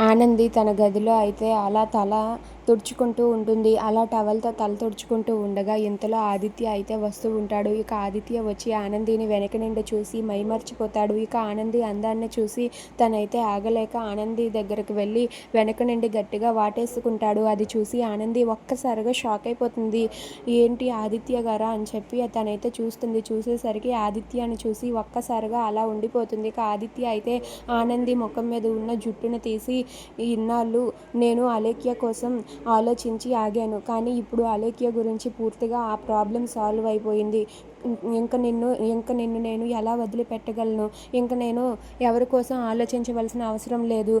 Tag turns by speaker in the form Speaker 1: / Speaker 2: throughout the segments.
Speaker 1: ఆనంది తన గదిలో అయితే అలా తల తుడుచుకుంటూ ఉంటుంది. అలా టవల్తో తల తుడుచుకుంటూ ఉండగా ఇంతలో ఆదిత్య అయితే వస్తూ ఉంటాడు. ఇక ఆదిత్య వచ్చి ఆనందిని వెనక నుండి చూసి మైమర్చిపోతాడు. ఇక ఆనంది అందాన్ని చూసి తనైతే ఆగలేక ఆనంది దగ్గరకు వెళ్ళి వెనక నుండి గట్టిగా వాటేసుకుంటాడు. అది చూసి ఆనంది ఒక్కసారిగా షాక్ అయిపోతుంది. ఏంటి ఆదిత్య గారా? అని చెప్పి తనైతే చూస్తుంది. చూసేసరికి ఆదిత్యని చూసి ఒక్కసారిగా అలా ఉండిపోతుంది. ఇక ఆదిత్య అయితే ఆనంది ముఖం మీద ఉన్న జుట్టును తీసి ఇన్నాళ్ళు నేను అలేఖ్య కోసం ఆలోచించి ఆగాను. కానీ ఇప్పుడు అలేఖ్య గురించి పూర్తిగా ఆ ప్రాబ్లం సాల్వ్ అయిపోయింది. ఇంక నిన్ను ఇంక నిన్ను నేను ఎలా వదిలిపెట్టగలను? ఇంక నేను ఎవరి కోసం ఆలోచించవలసిన అవసరం లేదు.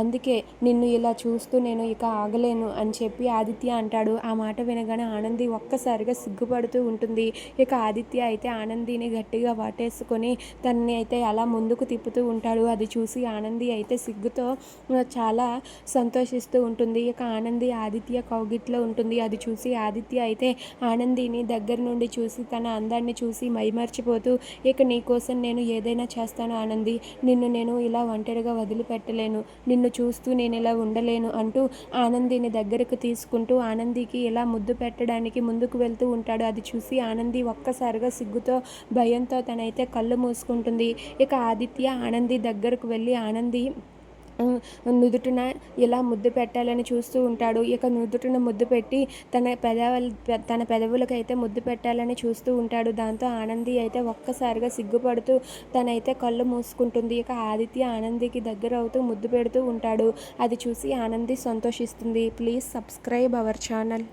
Speaker 1: అందుకే నిన్ను ఇలా చూస్తూ నేను ఇక ఆగలేను అని చెప్పి ఆదిత్య అంటాడు. ఆ మాట వినగానే ఆనంది ఒక్కసారిగా సిగ్గుపడుతూ ఉంటుంది. ఇక ఆదిత్య అయితే ఆనందిని గట్టిగా వాటేసుకొని తనని అయితే అలా ముందుకు తిప్పుతూ ఉంటాడు. అది చూసి ఆనంది అయితే సిగ్గుతో చాలా సంతోషిస్తూ ఉంటుంది. ఇక ఆనంది ఆదిత్య కౌగిట్లో ఉంటుంది. అది చూసి ఆదిత్య అయితే ఆనందిని దగ్గర నుండి చూసి తన అందాన్ని చూసి మైమర్చిపోతూ ఇక నీకోసం నేను ఏదైనా చేస్తాను ఆనంది. నిన్ను నేను ఇలా ఒంటరిగా వదిలిపెట్టలేను. నిన్ను చూస్తూ నేను ఇలా ఉండలేను అంటూ ఆనందిని దగ్గరకు తీసుకుంటూ ఆనందికి ఇలా ముద్దు పెట్టడానికి ముందుకు వెళ్తూ ఉంటాడు. అది చూసి ఆనంది ఒక్కసారిగా సిగ్గుతో భయంతో తనైతే కళ్ళు మూసుకుంటుంది. ఇక ఆదిత్య ఆనంది దగ్గరకు వెళ్ళి ఆనంది నుదుటిన ఇలా ముద్దు పెట్టాలని చూస్తూ ఉంటాడు. ఇక నుదుటిన ముద్దు పెట్టి తన పెదవుల తన పెదవులకైతే ముద్దు పెట్టాలని చూస్తూ ఉంటాడు. దాంతో ఆనంది అయితే ఒక్కసారిగా సిగ్గుపడుతూ తనైతే కళ్ళు మూసుకుంటుంది. ఇక ఆదిత్య ఆనందికి దగ్గర అవుతూ ముద్దు పెడుతూ ఉంటాడు. అది చూసి ఆనంది సంతోషిస్తుంది. Please subscribe our channel.